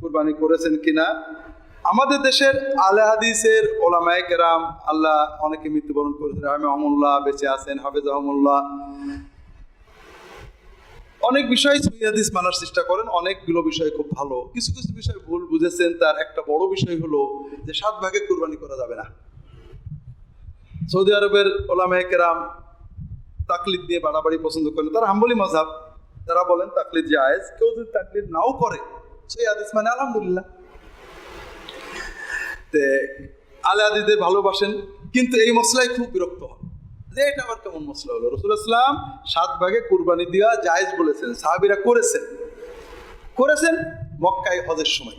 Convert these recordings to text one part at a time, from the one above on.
কুরবানি করেছেন কিনা? আমাদের দেশের আলে হাদিসের ওলামায়ে কেরাম আল্লাহ অনেকে মৃত্যুবরণ করেছেন। রাহমাহুল্লাহ বেঁচে আছেন হাফেজ আহমুল্লাহ অনেক বিষয় সহি হাদিস মানার চেষ্টা করেন, অনেকগুলো বিষয় খুব ভালো। কিছু কিছু বিষয় ভুল বুঝেছেন, তার একটা বড় বিষয় হলো যে সাত ভাগে কুরবানি করা যাবে না। সৌদি আরবের ওলামায়ে কেরাম তাকলিদ দিয়ে বাড়াবাড়ি পছন্দ করেন। তারা হাম্বলি মজাব, তারা বলেন তাকলিদ জায়েজ, কেউ যদি তাকলিদ নাও করে সেই হাদিস মানে আলহামদুলিল্লাহ। আলে আদিদের ভালোবাসেন, কিন্তু এই মশলায় খুব বিরক্ত হন। যে এটা আবার কেমন মশলা হলো? রসুল ইসলাম সাত ভাগে কুরবানি দেওয়া জায়েজ বলেছেন, সাহাবিরা করেছেন। করেছেন মক্কায় হজের সময়।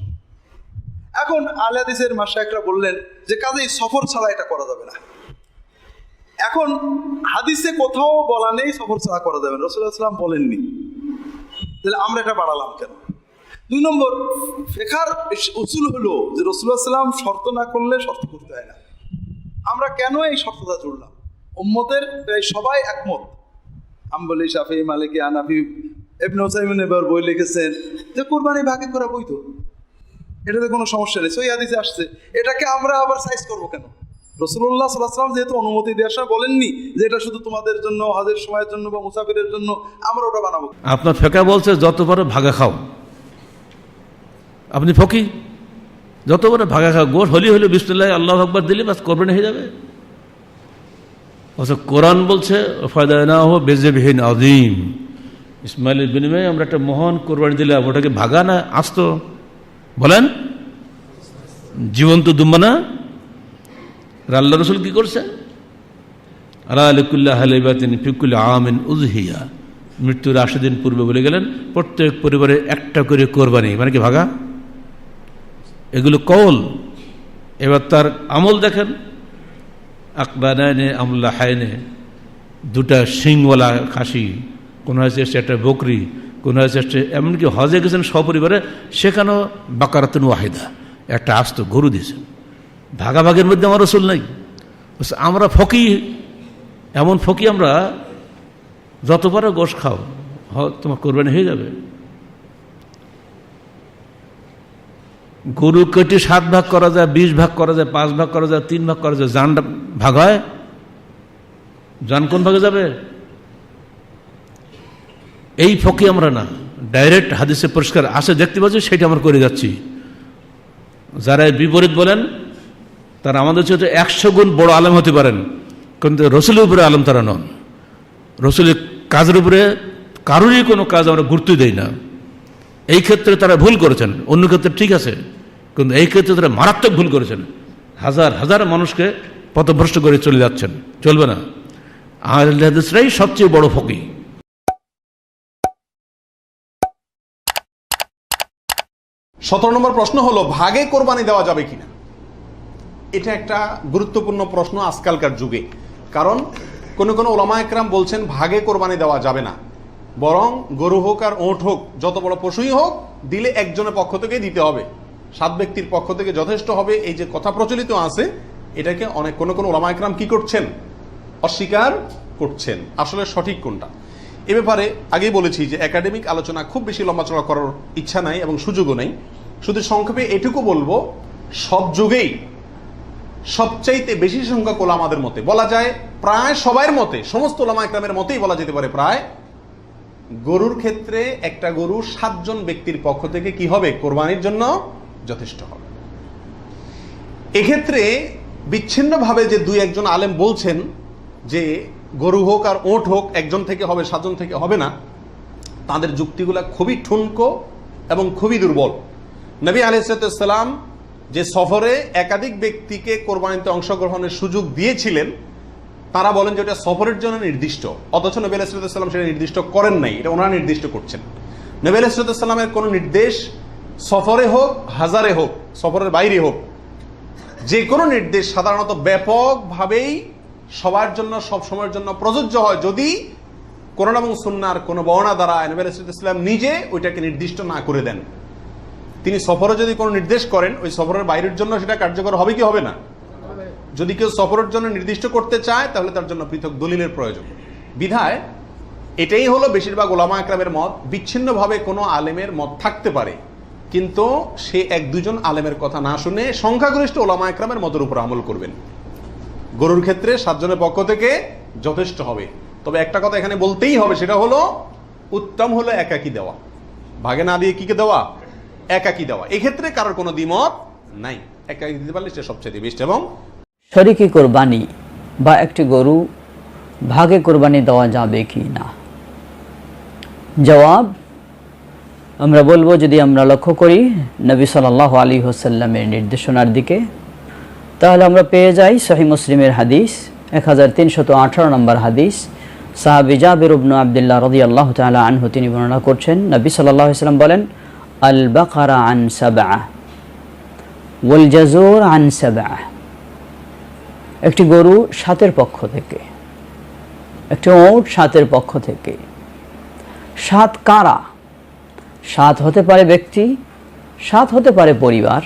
এখন আলে হাদিসের মাসায়করা বললেন যে, কাজেই সফর ছাড়া এটা করা যাবে না। এখন হাদিসে কোথাও বলা নেই সফর ছাড়া করা যাবে না। রসুল্লাহ ইসলাম বলেননি। তাহলে আমরা এটা বাড়ালাম কেন? দুই নম্বর ফেখার উসুল হলো যে রসুল্লাহ সাল্লাম শর্ত না করলে শর্ত করতে হয় না। আমরা কেন এই শর্তটা জুড়লাম? উম্মতের প্রায় সবাই একমত। আম্বলি, শাফি, মালিকি আনাফি এবনে হোসাইমিন এবার বই লিখেছেন যে কোরবানি ভাগে করা বই তো এটাতে কোনো সমস্যা নেই। সই হাদিসে আসছে। এটাকে আমরা আবার সাইজ করব কেন? রসুল্লাহ সাল্লাহাম যেহেতু অনুমতি দেওয়ার সময় বলেননি যে এটা শুধু তোমাদের জন্য, হাজের সময়ের জন্য বা মুসাফিরের জন্য, আমরা ওটা বানাবো। আপনার ফেকা বলছে, যত পারো ভাগা খাও। আপনি ফকি যত পারো ভাগা খাও গোট হলি হলে বিসমুল্লাহ, আল্লাহ আকবর দিলে বাস করবেন হয়ে যাবে। অথচ কোরআন বলছে ফায়দা হো বেজেবিহীন আদিম ইসমাইলের বিনিময়ে আমরা একটা মহান কোরবানি দিলাম, ওটাকে ভাগা না, আসতো। বলেন? জীবন্ত দুম্বানা আল্লাহ রসুল কি করছে? আলা আলিকুল্লাহ আমিন উজহিয়া মৃত্যুর আশি দিন পূর্বে বলে গেলেন, প্রত্যেক পরিবারে একটা করে কোরবানি মানে কি ভাগা? এগুলো কৌল এবার তার আমল দেখেন। আকবানায়নে আমল্লা হায়নে দুটা শিংওয়ালা খাসি, কোনো হয়েছে একটা বকরি, কোনো এসছে এমনকি হজে গেছেন সপরিবারে, সেখানেও বাকারাতুন ওয়াহিদা, একটা আস্ত গরু দিয়েছেন। ভাগাভাগের মধ্যে আমার রসুল নাই। আমরা ফকি, এমন ফকি আমরা, যত পারো গোশ খাও তোমার কোরবানি হয়ে যাবে। গরু কেটে সাত ভাগ করা যায়, বিশ ভাগ করা যায়, পাঁচ ভাগ করা যায়, তিন ভাগ করা যায় জান ভাগ হয়? জান কোন ভাগে যাবে? এই ফকি আমরা না। ডাইরেক্ট হাদিসে পরিষ্কার আসে দেখতে পাচ্ছি, সেটা আমরা করে যাচ্ছি। যারা বিপরীত বলেন, তারা আমাদের চেয়ে একশো গুণ বড় আলেম হতে পারেন। কিন্তু রসুলের উপরে আলম তারা নন। রসুলের কাজের উপরে কারোরই কোনো কাজ আমরা গুরুত্ব দেই না। এই ক্ষেত্রে তারা ভুল করেছেন। অন্য ক্ষেত্রে ঠিক আছে। কিন্তু এই ক্ষেত্রে তারা মারাত্মক ভুল করেছেন। হাজার হাজার মানুষকে পথভ্রষ্ট করে চলে যাচ্ছেন। চলবে না। আর সবচেয়ে বড় ফকি সতেরো নম্বর প্রশ্ন হলো, ভাগে কোরবানি দেওয়া যাবে কিনা? এটা একটা গুরুত্বপূর্ণ প্রশ্ন আজকালকার যুগে। কারণ কোন কোনো ওলামা একরাম বলছেন, ভাগে কোরবানি দেওয়া যাবে না। বরং গরু হোক আর ওঁট হোক, যত বড় পশুই হোক, দিলে একজনের পক্ষ থেকে দিতে হবে। সাত ব্যক্তির পক্ষ থেকে যথেষ্ট হবে এই যে কথা প্রচলিত আছে, এটাকে অনেক কোনো কোনো ওলামা একরাম কি করছেন? অস্বীকার করছেন। আসলে সঠিক কোনটা? এ ব্যাপারে আগেই বলেছি যে একাডেমিক আলোচনা খুব বেশি লম্বাচড়া করার ইচ্ছা নাই এবং সুযোগও নেই। শুধু সংক্ষেপে এটুকু বলব, সব যুগেই সবচাইতে বেশি সংখ্যক ওলামাদের মতে। বলা যায় প্রায় সবার মতে, সমস্ত ওলামা একরামের মতেই বলা যেতে পারে প্রায়। গরুর ক্ষেত্রে একটা গরু সাতজন ব্যক্তির পক্ষ থেকে কি হবে? কোরবানির জন্য যথেষ্ট হবে। এক্ষেত্রে বিচ্ছিন্নভাবে যে দুই একজন আলেম বলছেন যে গরু হোক আর ওট হোক একজন থেকে হবে, সাতজন থেকে হবে না, তাদের যুক্তিগুলা খুবই ঠুনকো এবং খুবই দুর্বল। নবী আলাইসালাম যে সফরে একাধিক ব্যক্তিকে কোরবানিতে অংশগ্রহণের সুযোগ দিয়েছিলেন, তারা বলেন যে ওটা সফরের জন্য নির্দিষ্ট, অথচ নবী আলাইসালাম সেটা নির্দিষ্ট করেন নাই, এটা ওনারা নির্দিষ্ট করছেন। নবী আলাইসালামের কোনো নির্দেশ সফরে হোক, হাজারে হোক, সফরের বাইরে হোক যে কোনো নির্দেশ সাধারণত ব্যাপকভাবেই সবার জন্য, সব সময়ের জন্য প্রযোজ্য হয়। যদি কোরআন এবং সুন্নার কোনো বর্ণা দ্বারা নবী আলাইসাল্লাম ইসলাম নিজে ওইটাকে নির্দিষ্ট না করে দেন। তিনি সফরে যদি কোনো নির্দেশ করেন, ওই সফরের বাইরের জন্য সেটা কার্যকর হবে কি হবে না? যদি কেউ সফরের জন্য নির্দিষ্ট করতে চায়, তাহলে তার জন্য পৃথক দলিলের প্রয়োজন। বিধায় এটাই হলো বেশিরভাগ ওলামা একরামের মত, বিচ্ছিন্নভাবে কোনো আলেমের মত থাকতে পারে। কিন্তু সে এক দুজন আলেমের কথা না শুনে সংখ্যাগরিষ্ঠ ওলামা একরামের মতের উপর আমল করবেন। গরুর ক্ষেত্রে সাতজনের পক্ষ থেকে যথেষ্ট হবে। তবে একটা কথা এখানে বলতেই হবে, সেটা হলো উত্তম হলো একাকি দেওয়া। ভাগে না দিয়ে কিকে দেওয়া? একাকি দেওয়া। এক্ষেত্রে কারোর কোনো দ্বিমত নাই। একাকি দিতে পারলে সে সবচেয়ে বেস্ট এবং শরিকি কোরবানি বা একটি গরু ভাগে কোরবানি দেওয়া যাবে কি না? জবাব আমরা বলব যদি আমরা লক্ষ্য করি নবী সাল্লাহ আলী হোসাল্লামের নির্দেশনার দিকে, তাহলে আমরা পেয়ে যাই সহি মুসলিমের হাদিস, এক হাজার তিনশত আঠারো নম্বর হাদিস। সাহাবি জাবির উবনু আবদুল্লাহ রদি আল্লাহ তালা আনহু তিনি বর্ণনা করছেন, নবী সাল্লাহ সাল্লাম বলেন আল বাকারা আন সাবা ওয়াল জাজুর আন সাবা একটি গরু সাতের পক্ষ থেকে, একটি ওট সাতের পক্ষ থেকে। সাত কারা সাত হতে পারে ব্যক্তি সাত হতে পারে পরিবার,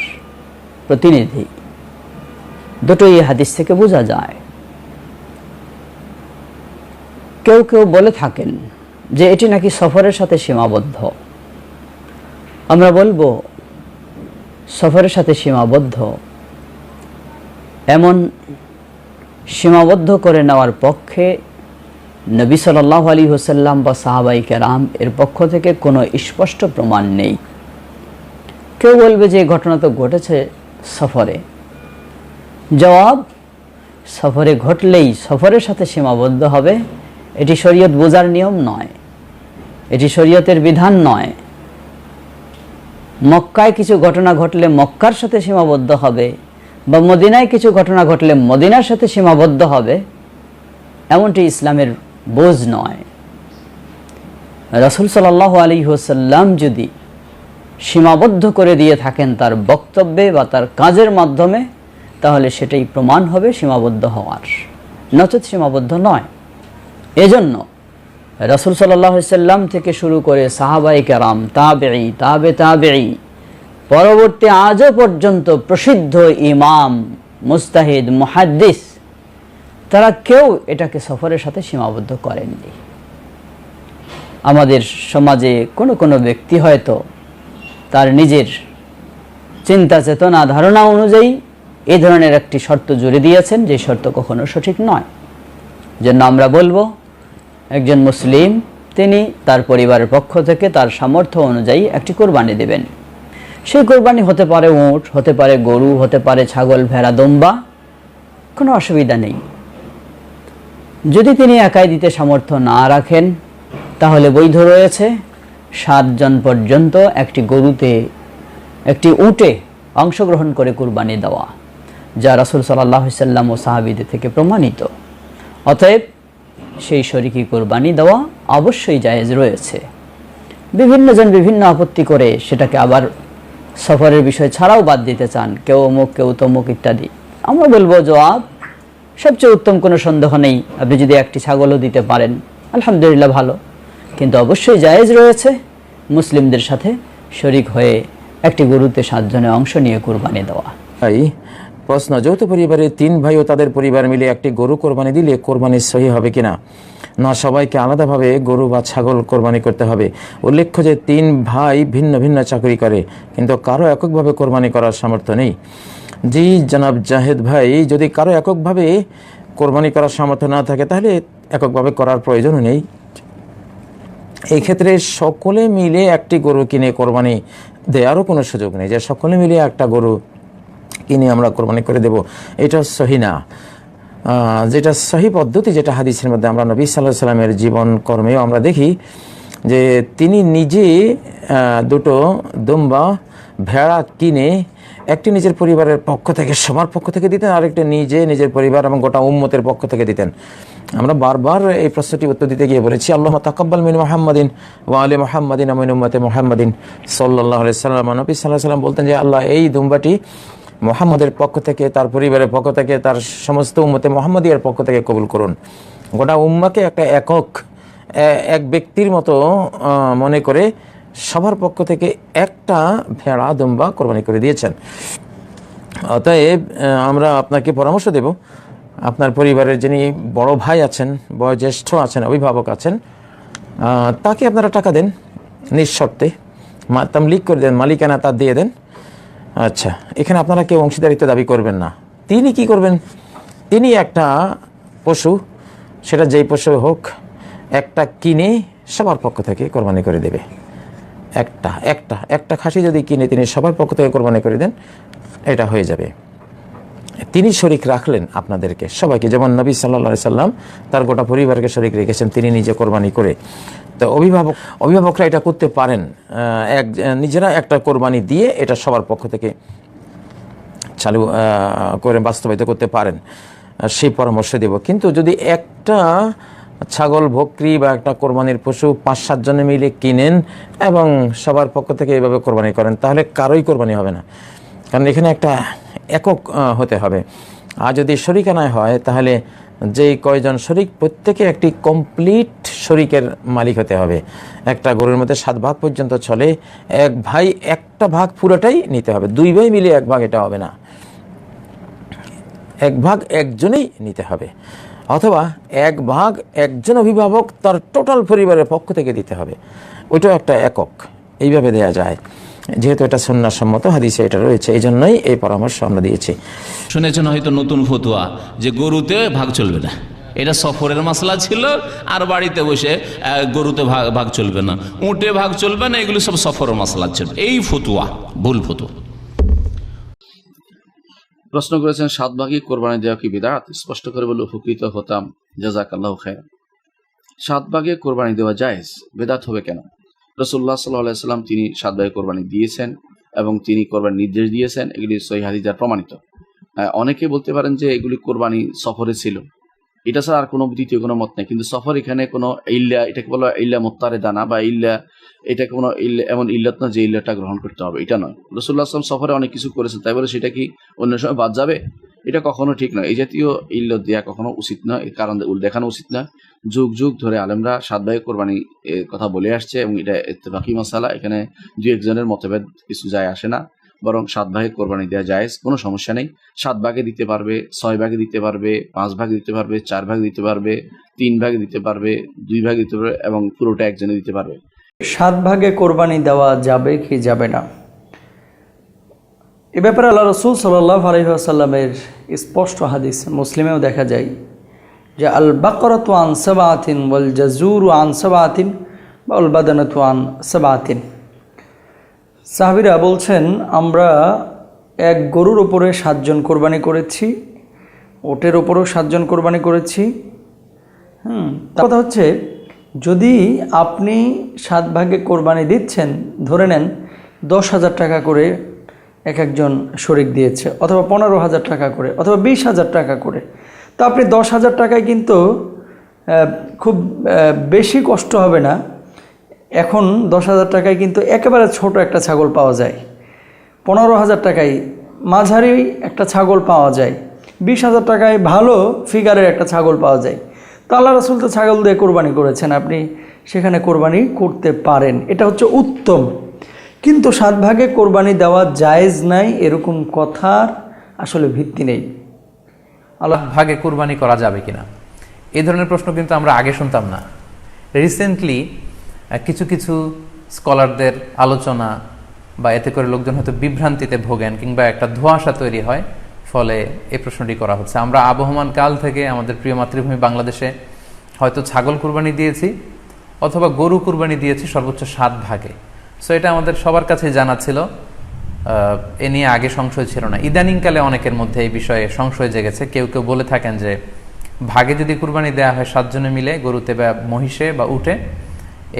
প্রতিনিধি। দুটোই হাদিস থেকে বোঝা যায়। কেউ কেউ বলে থাকেন যে এটি নাকি সফরের সাথে সীমাবদ্ধ। আমরা বলব, সফরের সাথে সীমাবদ্ধ। এমন সীমাবদ্ধ করে নেওয়ার পক্ষে নবী সাল্লাহ আলী হোসাল্লাম বা সাহাবাই কেরাম এর পক্ষ থেকে কোনো স্পষ্ট প্রমাণ নেই। কেউ বলবে যে ঘটনা তো ঘটেছে সফরে। জবাব, সফরে ঘটলেই সফরের সাথে সীমাবদ্ধ হবে। এটি শরীয়ত বোঝার নিয়ম নয়। এটি শরীয়তের বিধান নয়। মক্কায় কিছু ঘটনা ঘটলে মক্কার সাথে সীমাবদ্ধ হবে বা মদিনায় কিছু ঘটনা ঘটলে মদিনার সাথে সীমাবদ্ধ হবে। এমনটি ইসলামের বোঝ নয়। রসুল সাল্লাহ আলী হোসাল্লাম যদি সীমাবদ্ধ করে দিয়ে থাকেন তার বক্তব্যে বা তার কাজের মাধ্যমে, তাহলে সেটাই প্রমাণ হবে সীমাবদ্ধ হওয়ার। নচেত সীমাবদ্ধ নয়। এজন্য রসুল সাল্লাম থেকে শুরু করে সাহাবাই কারাম তাবে পরবর্তী আজও পর্যন্ত প্রসিদ্ধ ইমাম, মুস্তাহিদ, মুহাদ্দিস তারা কেউ এটাকে সফরের সাথে সীমাবদ্ধ করেননি। আমাদের সমাজে কোনো কোনো ব্যক্তি হয়তো তার নিজের চিন্তা, চেতনা, ধারণা অনুযায়ী এ ধরনের একটি শর্ত জুড়ে দিয়েছেন, যে শর্ত কখনো সঠিক নয়। জন্য আমরা বলব, একজন মুসলিম, তিনি তার পরিবারের পক্ষ থেকে তার সামর্থ্য অনুযায়ী একটি কোরবানি দেবেন। সেই কোরবানি হতে পারে উঁট, হতে পারে গরু, হতে পারে ছাগল, ভেড়া, দম্বা, কোনো অসুবিধা নেই। যদি তিনি একাই দিতে সামর্থ্য না রাখেন, তাহলে বৈধ রয়েছে সাতজন পর্যন্ত একটি গরুতে, একটি উটে অংশগ্রহণ করে কুরবানি দেওয়া, যা রাসুল সাল্লাহ সাল্লাম ও সাহাবিদের থেকে প্রমাণিত। অতএব, সেই শরিকি কোরবানি দেওয়া অবশ্যই জায়েজ রয়েছে। বিভিন্নজন বিভিন্ন আপত্তি করে সেটাকে আবার সফরের বিষয় ছাড়াও বাদ দিতে চান, কেউ অমুক, কেউ তমুক ইত্যাদি। আমরা বলব জবাব সবচেয়ে উত্তম কোনো সন্দেহ নেই। আপনি যদি একটি ছাগলও দিতে পারেন, আলহামদুলিল্লাহ ভালো। কিন্তু অবশ্যই জায়েজ রয়েছে, মুসলিমদের সাথে শরিক হয়ে একটি গরুতে সাতজনে অংশ নিয়ে কোরবানি দেওয়া। ভাই, প্রশ্ন, যৌথ পরিবারে তিন ভাই ও তাদের পরিবার মিলে একটি গরু কোরবানি দিলে কোরবানি সহি হবে কিনা? না, সবাইকে আলাদাভাবে গরু বা ছাগল কোরবানি করতে হবে। উল্লেখ্য যে তিন ভাই ভিন্ন ভিন্ন চাকরি করে, কিন্তু কারও এককভাবে কোরবানি করার সামর্থ্য নেই। জি, জনাব জাহেদ ভাই, যদি কারও এককভাবে কোরবানি করার সামর্থ্য না থাকে, তাহলে এককভাবে করার প্রয়োজনও নেই। এই ক্ষেত্রে সকলে মিলে একটি গরু কিনে কোরবানি দেওয়ারও কোনো সুযোগ নেই। যে সকলে মিলে একটা গরু কিনে আমরা কোরবানি করে দেব, এটা সহি না। যেটা সহি পদ্ধতি, যেটা হাদিসের মধ্যে আমরা নবী সাল্লাহ সাল্লামের জীবন কর্মেও আমরা দেখি, যে তিনি নিজে দুটো দুম্বা ভেড়া কিনে একটি নিজের পরিবারের পক্ষ থেকে, সবার পক্ষ থেকে দিতেন, আরেকটি নিজে নিজের পরিবার এবং গোটা উম্মতের পক্ষ থেকে দিতেন। আমরা বারবার এই প্রশ্নটি উত্তর দিতে গিয়ে বলেছি, আল্লাহ তাকাব্বাল মিন মোহাম্মদিন ওয়া আলী মোহাম্মদিন আমিন উম্মতে মোহাম্মদিন সাল্লাহ সাল্লাম নবী সাল্লাহ সাল্লাম বলতেন যে, আল্লাহ এই দুম্বাটি মোহাম্মদের পক্ষ থেকে, তার পরিবারের পক্ষ থেকে, তার সমস্ত উম্মতে মোহাম্মদিয়ার পক্ষ থেকে কবুল করুন। গোটা উম্মাকে একটা একক এক ব্যক্তির মতো মনে করে সবার পক্ষ থেকে একটা ভেড়া দুম্বা কোরবানি করে দিয়েছেন। অতএব আমরা আপনাকে পরামর্শ দেব। আপনার পরিবারের যিনি বড় ভাই আছেন, বয়োজ্যেষ্ঠ আছেন, অভিভাবক আছেন তাকে আপনারা টাকা দেন, নিঃশর্তে। তামলিক করে দেন, মালিকানা তার দিয়ে দেন। আচ্ছা এখানে আপনারা কেউ অংশীদারিত্ব দাবি করবেন না। তিনি কি করবেন? তিনি একটা পশু, সেটা যেই পশু হোক, একটা কিনে সবার পক্ষ থেকে কোরবানি করে দেবে। একটা একটা একটা খাসি যদি কিনে তিনি সবার পক্ষ থেকে কোরবানি করে দেন, এটা হয়ে যাবে। তিনি শরিক রাখলেন আপনাদেরকে, সবাইকে। যেমন নবী সাল্লা সাল্লাম তার গোটা পরিবারকে শরিক রেখেছেন, তিনি নিজে কোরবানি করে। তো অভিভাবক, অভিভাবকরা এটা করতে পারেন এক, নিজেরা একটা কোরবানি দিয়ে এটা সবার পক্ষ থেকে চালু করে বাস্তবায়িত করতে পারেন। সেই পরামর্শ দেব। কিন্তু যদি একটা ছাগল বকরি বা একটা কোরবানির পশু পাঁচ সাতজনে মিলে কিনেন এবং সবার পক্ষ থেকে এইভাবে কোরবানি করেন। তাহলে কারোই কোরবানি হবে না। কারণ এখানে একটা একক হতে হবে। আর যদি শরিকানায় হয়, তাহলে যেই কয়জন শরিক, প্রত্যেকে একটি কমপ্লিট শরিকের মালিক হতে হবে। একটা গরুর মধ্যে সাত ভাগ পর্যন্ত চলে, এক ভাই একটা ভাগ পুরোটাই নিতে হবে। দুই ভাই মিলে এক ভাগ এটা হবে না। এক ভাগ একজনেই নিতে হবে। অথবা এক ভাগ একজন অভিভাবক তার টোটাল পরিবারের পক্ষ থেকে দিতে হবে। ওইটাও একটা একক। এইভাবে দেয়া যায়। যেহেতু এটা সন্ন্যাসম্মত হাদিসে এটা রয়েছে এই জন্যই এই পরামর্শ আমরা দিয়েছি। শুনেছেন হয়তো নতুন ফতুয়া, যে গরুতে ভাগ চলবে না। এটা সফরের মশলা ছিল, আর বাড়িতে বসে গরুতে ভাগ ভাগ চলবে না। উঁটে ভাগ চলবে না, এগুলো সব সফরের মশলা ছিল। এই ফতুয়া, ভুল ফতুয়া। প্রশ্ন করেছেন, সাত ভাগে কোরবানি দেওয়া কি বিদাত? স্পষ্ট করে বলে উপকৃত হতাম। জাজাক আল্লাহ খায় সাত ভাগে কোরবানি দেওয়া জায়েজ, বেদাত হবে কেন? রসুল্লাহ সাল্লাহ সাল্লাম তিনি সাত ভাগে কোরবানি দিয়েছেন এবং তিনি কোরবানি নির্দেশ দিয়েছেন। এগুলি সহি হাদিজার প্রমাণিত। অনেকে বলতে পারেন যে এগুলি কোরবানি সফরে ছিল। এটা ছাড়া আর কোনো দ্বিতীয় কোনো মত নেই। কিন্তু সফর এখানে কোনো ইল্লা, এটাকে বলা ইল্লা মোত্তারে দানা বা ইল্লা এটা কোনো এমন ইল্লাত না যে ইল্লাটা গ্রহণ করতে হবে, এটা নয়। রসুল্লাহ আসলাম সফরে অনেক কিছু করেছেন, তাই বলে সেটা কি অন্য সময় বাদ যাবে? এটা কখনো ঠিক নয়। এই জাতীয় ইল্লত দেওয়া কখনো উচিত নয়, এর কারণ দেখানো উচিত নয়। যুগ যুগ ধরে আলেমরা সাত ভাই কোরবানি কথা বলে আসছে এবং এটা বাকি মশালা এখানে দু একজনের মতভেদ কিছু যায় আসে না, বরং সাত ভাগে কোরবানি দেওয়া যায় কোনো সমস্যা নেই। সাত ভাগে দিতে পারবে, ছয় ভাগে দিতে পারবে, পাঁচ ভাগে দিতে পারবে, চার ভাগে দিতে পারবে, তিন ভাগে দিতে পারবে, দুই ভাগে দিতে পারবে এবং পুরোটা একজনে দিতে পারবে। সাত ভাগে কোরবানি দেওয়া যাবে কি যাবে না? এ ব্যাপারে আল্লাহ রসুল সাল্লাহ আলহিহাসাল্লামের স্পষ্ট হাদিস মুসলিমেও দেখা যায় যে আল বাকরত আন সাবাতিন ওয়াল জাজুর আন সাবাতিন বা উল বাদানত আন সাবাতিন। সাহাবিরা বলছেন, আমরা এক গরুর ওপরে সাতজন কোরবানি করেছি, ওটের ওপরেও সাতজন কোরবানি করেছি। হুম কথা হচ্ছে যদি আপনি সাত ভাগে কোরবানি দিচ্ছেন, ধরে নেন দশ হাজার টাকা করে এক একজন শরিক দিয়েছে, অথবা পনেরো হাজার টাকা করে, অথবা বিশ হাজার টাকা করে, তো আপনি দশ হাজার টাকায় কিন্তু খুব বেশি কষ্ট হবে না। এখন দশ হাজার টাকায় কিন্তু একেবারে ছোট একটা ছাগল পাওয়া যায়। পনেরো হাজার টাকায় মাঝারি একটা ছাগল পাওয়া যায়। বিশ হাজার টাকায় ভালো ফিগারের একটা ছাগল পাওয়া যায়। তো আল্লাহ রসুল তো ছাগল দিয়ে কোরবানি করেছেন, আপনি সেখানে কোরবানি করতে পারেন। এটা হচ্ছে উত্তম। কিন্তু সাত ভাগে কোরবানি দেওয়া জায়েজ নাই, এরকম কথার আসলে ভিত্তি নেই। আল্লাহ ভাগে কোরবানি করা যাবে কিনা? এই ধরনের প্রশ্ন কিন্তু আমরা আগে শুনতাম না। রিসেন্টলি কিছু কিছু স্কলারদের আলোচনা বা এতে করে লোকজন হয়তো বিভ্রান্তিতে ভোগেন কিংবা একটা ধোঁয়াশা তৈরি হয়। ফলে এই প্রশ্নটি করা হচ্ছে। আমরা আবহমান কাল থেকে আমাদের প্রিয় মাতৃভূমি বাংলাদেশে হয়তো ছাগল কুরবানি দিয়েছি অথবা গরু কুরবানি দিয়েছি সর্বোচ্চ সাত ভাগে। সো এটা আমাদের সবার কাছে জানা ছিল। এ নিয়ে আগে সংশয় ছিল না। ইদানিংকালে অনেকের মধ্যে এই বিষয়ে সংশয় জেগেছে। কেউ কেউ বলে থাকেন যে ভাগে যদি কুরবানি দেওয়া হয় সাতজনে মিলে, গরুতে বা মহিষে বা উঠে,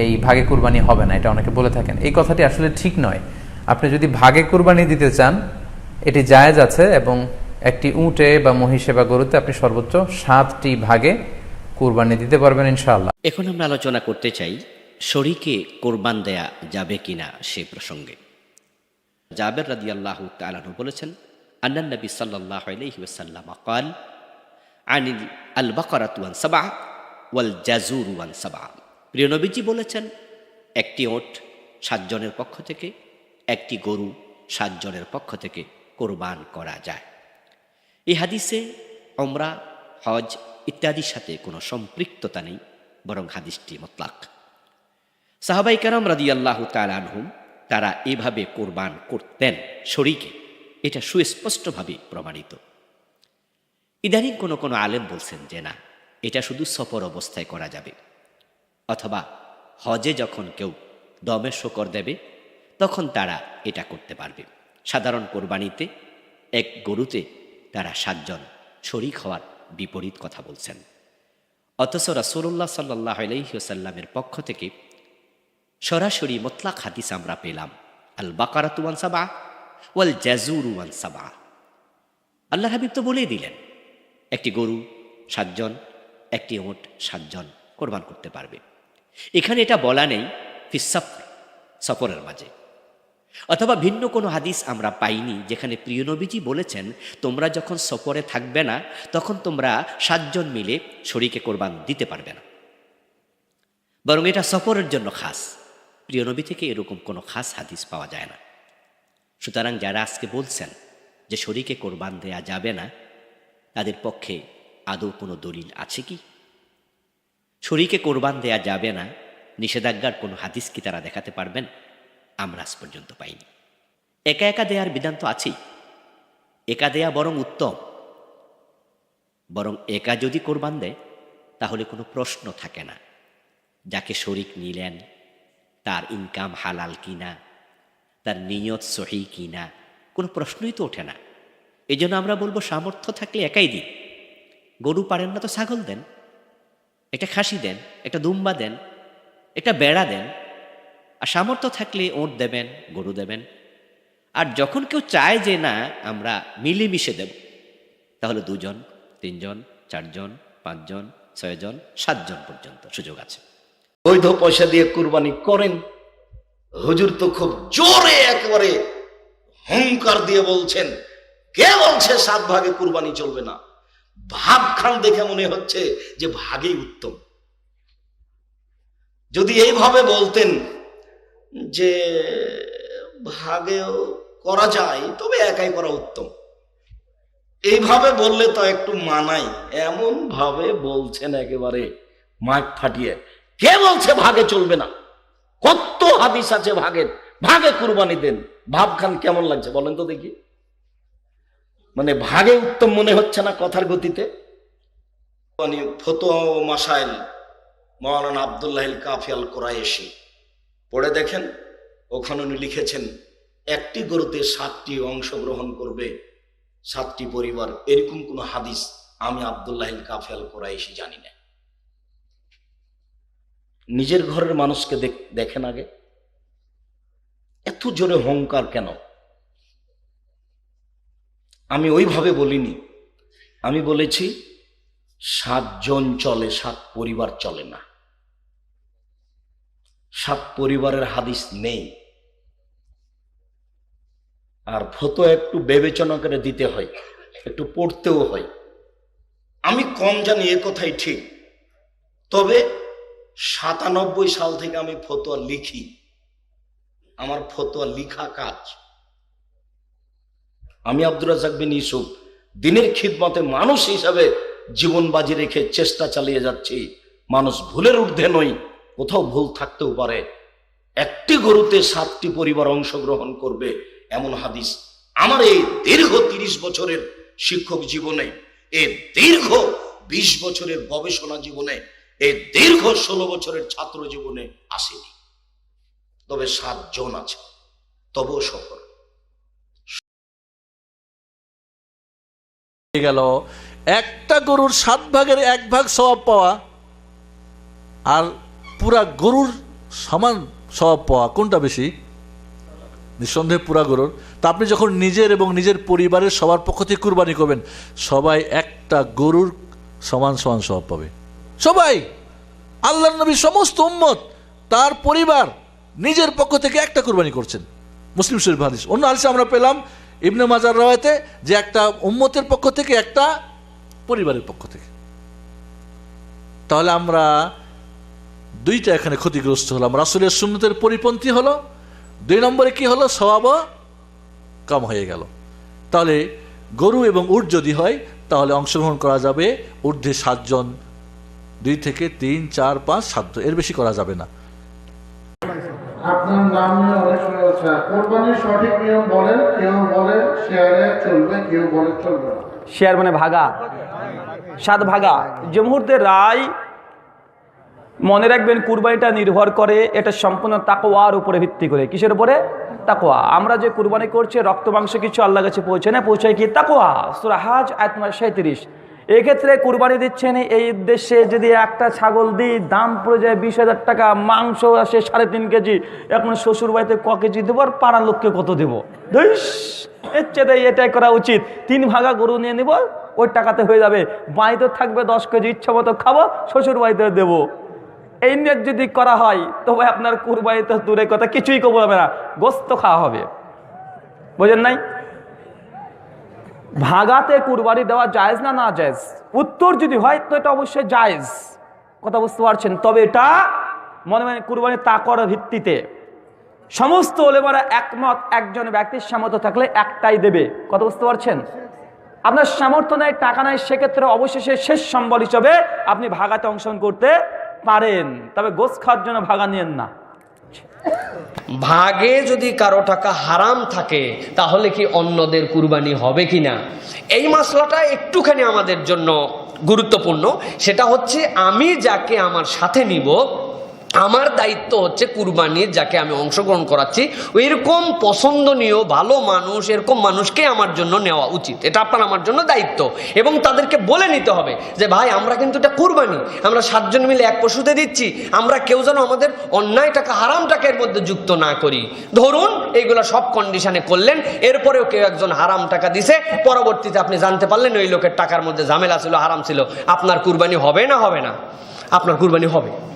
এই ভাগে কুরবানি হবে না, এটা অনেকে বলে থাকেন। এই কথাটি আসলে ঠিক নয়। আপনি যদি ভাগে কুরবানি দিতে চান, এটি জায়েজ আছে এবং একটি উটে বা মহিষে বা গরুতে আপনি সর্বোচ্চ সাতটি ভাগে কোরবানি দিতে পারবেন ইনশাআল্লাহ। এখন আমরা আলোচনা করতে চাই, শরীকে কোরবান দেয়া যাবে কিনা সে প্রসঙ্গে। জাবের রাদি আল্লাহ তালাহু বলেছেন, আন্নান নবী সাল্লাহ আলহি ওসাল্লাম কাল আনিল আল বাকরাত ওয়ান সাবা ওয়াল জাজুর ওয়ান সাবা প্রিয় নবীজি বলেছেন, একটি ওট সাতজনের পক্ষ থেকে, একটি গরু সাতজনের পক্ষ থেকে কোরবান করা যায়। এই হাদিসে আমরা হজ ইত্যাদির সাথে কোনো সম্পৃক্ততা নেই, বরং হাদিসটি মতলাক। সাহাবাই কারাম রাদি আল্লাহ তালানহুম তারা এভাবে কোরবান করতেন শরীকে। এটা সুস্পষ্টভাবে প্রমাণিত। ইদানিং কোনো কোনো আলেম বলছেন যে না, এটা শুধু সফর অবস্থায় করা যাবে। অথবা হজে যখন কেউ দমে শকর দেবে, তখন তারা এটা করতে পারবে। সাধারণ কোরবানিতে এক গরুতে তারা সাতজন শরিক হওয়ার বিপরীত কথা বলছেন। অথচ রাসুল্লাহ সাল্লাহ আলহিহসাল্লামের পক্ষ থেকে সরাসরি মতলাক হাদিস আমরা পেলাম আল বাকারাতুয়ান সাবা ওয়াল জাজুরুয়ান সাবা আল্লাহ হাবিব তো বলেই দিলেন, একটি গরু সাতজন, একটি ওট সাতজন কোরবান করতে পারবে। এখানে এটা বলা নেই ফিসাফ সফরের মাঝে। অথবা ভিন্ন কোনো হাদিস আমরা পাইনি, যেখানে প্রিয় নবীজি বলেছেন, তোমরা যখন সফরে থাকবে না, তখন তোমরা সাতজন মিলে শরীকে কোরবান দিতে পারবে না। বরং এটা সফরের জন্য খাস। প্রিয় নবী থেকে এরকম কোনো খাস হাদিস পাওয়া যায় না। সুতরাং যারা আজকে বলছেন যে শরীকে কোরবান দেয়া যাবে না, তাদের পক্ষে আদৌ কোনো দলিল আছে কি? শরীকে কোরবান দেয়া যাবে না, নিষেধাজ্ঞার কোনো হাদিস কি তারা দেখাতে পারবেন? আমরা আজ পর্যন্ত পাইনি। একা একা দেয়ার বিধান তো আছেই। একা দেয়া বরং উত্তম। বরং একা যদি কোরবান দেয়, তাহলে কোনো প্রশ্ন থাকে না। যাকে শরিক নিলেন, তার ইনকাম হালাল কিনা, তার নিয়ত সহি কিনা, কোনো প্রশ্নই তো ওঠে না। এই জন্য আমরা বলব, সামর্থ্য থাকলে একাই দিন। গরু পারেন না তো ছাগল দেন। একটা খাসি দেন, একটা দুম্বা দেন, একটা বেড়া দেন আর সামর্থ্য থাকলে ওঁট দেবেন, গরু দেবেন। আর যখন কেউ চায় যে না, আমরা মিলেমিশে দেব। তাহলে দুজন, তিনজন, চারজন, পাঁচজন, ছয়জন, সাতজন পর্যন্ত সুযোগ আছে। বৈধ পয়সা দিয়ে কুরবানি করেন। হুজুর তো খুব জোরে একেবারে হুঙ্কার দিয়ে বলছেন, কে বলছে সাত ভাগে কুরবানি চলবে না? ভাব খান দেখে মনে হচ্ছে যে ভাগেই উত্তম। যদি এইভাবে বলতেন যে ভাগেও করা যায়, তবে একাই করা উত্তম। এইভাবে বললে তো একটু মানাই এমন ভাবে বলছেন একেবারে মাঠ ফাটিয়ে। কে বলছে ভাগে চলবে না? কত হাদিস আছে ভাগের। ভাগে কুরবানি দেন। ভাবখান কেমন লাগছে বলেন তো দেখি। মানে ভাগে উত্তম মনে হচ্ছে না কথার গতিতে? ও মাসাইল মৌলানা আবদুল্লাহ কাফিয়াল কোরআশি পড়ে দেখেন, ওখানে উনি লিখেছেন, একটি গরুতে সাতটি অংশগ্রহণ করবে, সাতটি পরিবার, এরকম কোনো হাদিস আমি আবদুল্লাহ কাফিয়াল কোরআশি জানি না। নিজের ঘরের মানুষকে দেখ- দেখেন আগে। এত জোরে হংকার কেন? আমি ওইভাবে বলিনি। আমি বলেছি, সাতজন চলে, সাত পরিবার চলে না। সাত পরিবারের হাদিস নেই। আর ফটো একটু বিবেচনা করে দিতে হয়, একটু পড়তেও হয়। আমি কম জানি এ কথাই ঠিক, তবে সাতানব্বই সাল থেকে আমি ফতোয়া লিখি। আমার ফতোয়া লিখা কাজ। আমি আব্দুর রাজাক বিন ইসুফ দিনের খিদমতে মানুষ হিসাবে জীবন বাজি রেখে চেষ্টা চালিয়ে যাচ্ছি। মানুষ ভুলের ঊর্ধ্বে নই। কোথাও ভুল থাকতেও পারে। একটি গরুতে সাতটি পরিবার অংশগ্রহণ করবে, এমন হাদিস আমার এই দীর্ঘ তিরিশ বছরের শিক্ষক জীবনে এ দীর্ঘ বিশ বছরের গবেষণা জীবনে, এই দীর্ঘ ষোলো বছরের ছাত্র জীবনে আসেনি। তবে সাতজন আছে, তবুও সফল। গেল। একটা গরুর সাত ভাগের এক ভাগ স্বভাব পাওয়া, আর পুরা গরুর সমান স্বভাব পাওয়া। কোনটা বেশি? নিঃসন্দেহে পুরা গরুর। তা আপনি যখন নিজের এবং নিজের পরিবারের সবার পক্ষ থেকে কুরবানি করবেন, সবাই একটা গরুর সমান সমান স্বভাব পাবে। সবাই! আল্লাহ নবী সমস্ত উম্মত, তার পরিবার নিজের পক্ষ থেকে একটা কুরবানি করছেন। মুসলিম শরীফ হাদিস। অন্য হাদিসে আমরা পেলাম, ইবনে মাজার রয়েতে যে একটা উম্মতের পক্ষ থেকে একটা পরিবারের পক্ষ থেকে। তাহলে আমরা দুইটা এখানে ক্ষতিগ্রস্ত হলাম। রাসুলের সুন্নতের পরিপন্থী হলো দুই নম্বরে কি হলো? স্বভাব কম হয়ে গেল। তাহলে গরু এবং উট যদি হয় তাহলে অংশগ্রহণ করা যাবে ঊর্ধ্বে সাতজন। দুই থেকে তিন চার পাঁচ সাত এর বেশি করা যাবে না। আপনার নামে অনেক কোরবানির সঠিক নিয়ম বলেন কেউ বলে শেয়ারে চলবে কেউ বলে চলবে না। শেয়ার মানে ভাগা। সাত ভাগা। যে মুহূর্তে রায় মনে রাখবেন, কুরবানিটা নির্ভর করে এটা সম্পূর্ণ তাকোয়ার উপরে ভিত্তি করে। কিসের উপরে? তাকোয়া আমরা যে কুরবানি করছি, রক্ত, মাংস কিছু আল্লাহ কাছে পৌঁছে না, পৌঁছায় কি তাকোয়া সুরা হাজ আত্মার সাঁত্রিশ এক্ষেত্রে কুরবানি দিচ্ছেন, এই উদ্দেশ্যে যদি একটা ছাগল দিই, দাম পড়ে যায় বিশ হাজার টাকা, মাংস আসে সাড়ে তিন কেজি। এখন শ্বশুর বাড়িতে ক কেজি দেবো আর পাড়ার লোককে কত দেবো? এর চেয়ে এটাই করা উচিত। তিন ভাগা গরু নিয়ে নিব, ওই টাকাতে হয়ে যাবে। বাড়িতে থাকবে দশ কেজি, ইচ্ছা মতো খাব, শ্বশুর বাড়িতে দেবো। এই নিয়ে যদি করা হয়, তবে আপনার কুরবানি তো দূরে কথা, কিছুই কবল হবে না। গোস্ত খাওয়া হবে। বোঝেন নাই? ভাগাতে কুরবানি দেওয়া জায়েজ না না জায়েজ? উত্তর যদি হয়, তো এটা অবশ্যই জায়েজ। কথা বুঝতে পারছেন? তবে এটা মনে মনে কুরবানি তাকর ভিত্তিতে। সমস্ত ওলেমারা একমত, একজন ব্যক্তির সামর্থ্য থাকলে একটাই দেবে। কথা বুঝতে পারছেন? আপনার সামর্থ্য নেই, টাকা নাই, সেক্ষেত্রে অবশেষে শেষ সম্বল হিসাবে আপনি ভাগাতে অংশগ্রহণ করতে পারেন, তবে গোস খাওয়ার জন্য ভাগা নিয়েন না। ভাগে যদি কারও টাকা হারাম থাকে, তাহলে কি অন্যদের কুরবানি হবে কি না এই মশলাটা একটুখানি আমাদের জন্য গুরুত্বপূর্ণ। সেটা হচ্ছে, আমি যাকে আমার সাথে নিব আমার দায়িত্ব হচ্ছে কুরবানির যাকে আমি অংশগ্রহণ করাচ্ছি। এরকম পছন্দনীয়, ভালো মানুষ, এরকম মানুষকে আমার জন্য নেওয়া উচিত। এটা আপনার আমার জন্য দায়িত্ব। এবং তাদেরকে বলে নিতে হবে যে, ভাই, আমরা কিন্তু এটা কুরবানি। আমরা সাতজন মিলে এক পশুতে দিচ্ছি। আমরা কেউ যেন আমাদের অন্যায় টাকা, হারাম টাকা এর মধ্যে যুক্ত না করি। ধরুন, এইগুলো সব কন্ডিশনে করলেন, এরপরেও কেউ একজন হারাম টাকা দিছে। পরবর্তীতে আপনি জানতে পারলেন, ওই লোকের টাকার মধ্যে ঝামেলা ছিল, হারাম ছিল। আপনার কুরবানি হবে না হবে না। আপনার কুরবানি হবে।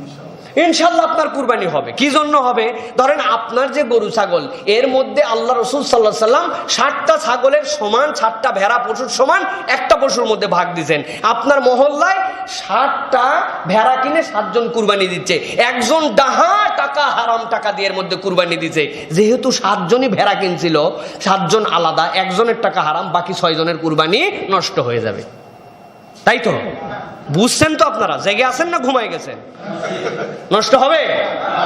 ইনশাল্লাহ আপনার কুরবানি হবে। কি জন্য হবে? ধরেন আপনার যে গরু ছাগল, এর মধ্যে আল্লাহ রসুল সাল্লাহ সাল্লাম ষাটটা ছাগলের সমান ষাটটা ভেড়া পশুর সমান, একটা পশুর মধ্যে ভাগ দিচ্ছেন আপনার মহল্লায় ষাটটা ভেড়া কিনে সাতজন কুরবানি দিচ্ছে। একজন ডাহা টাকা, হারাম টাকা দিয়ে এর মধ্যে কুরবানি দিচ্ছে যেহেতু সাতজনই ভেড়া কিনছিল, সাতজন আলাদা, একজনের টাকা হারাম, বাকি ছয়জনের কুরবানি নষ্ট হয়ে যাবে। তাই তো? বুঝছেন তো আপনারা? জেগে আছেন না? ঘুমায় গেছেন? নষ্ট হবে?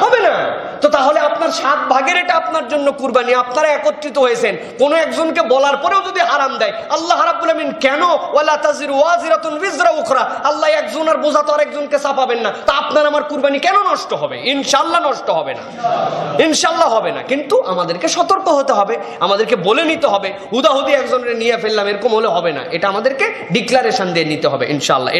হবে না। তো তাহলে আপনার সাত ভাগের এটা আপনার জন্য কুরবানি, আপনারা একত্রিত হয়েছেন। কোন একজনকে বলার পরেও যদি হারাম দেয়, আল্লাহ রাব্বুল আমিন কেন ওয়ালা তাজিরু ওয়াজিরাতুন বিজরা উখরা? আল্লাহ একজনের বোঝা তো আরেকজনকে চাপাবেন না। তা আপনার আমার কুরবানি কেন নষ্ট হবে? ইনশাল্লাহ নষ্ট হবে না। ইনশাল্লাহ হবে না। কিন্তু আমাদেরকে সতর্ক হতে হবে, আমাদেরকে বলে নিতে হবে, হুদাহুদি একজনের নিয়ে ফেললাম, এরকম হলে হবে না। এটা আমাদেরকে ডিক্লারেশন দিয়ে নিতে হবে, ইনশাআল্লাহ।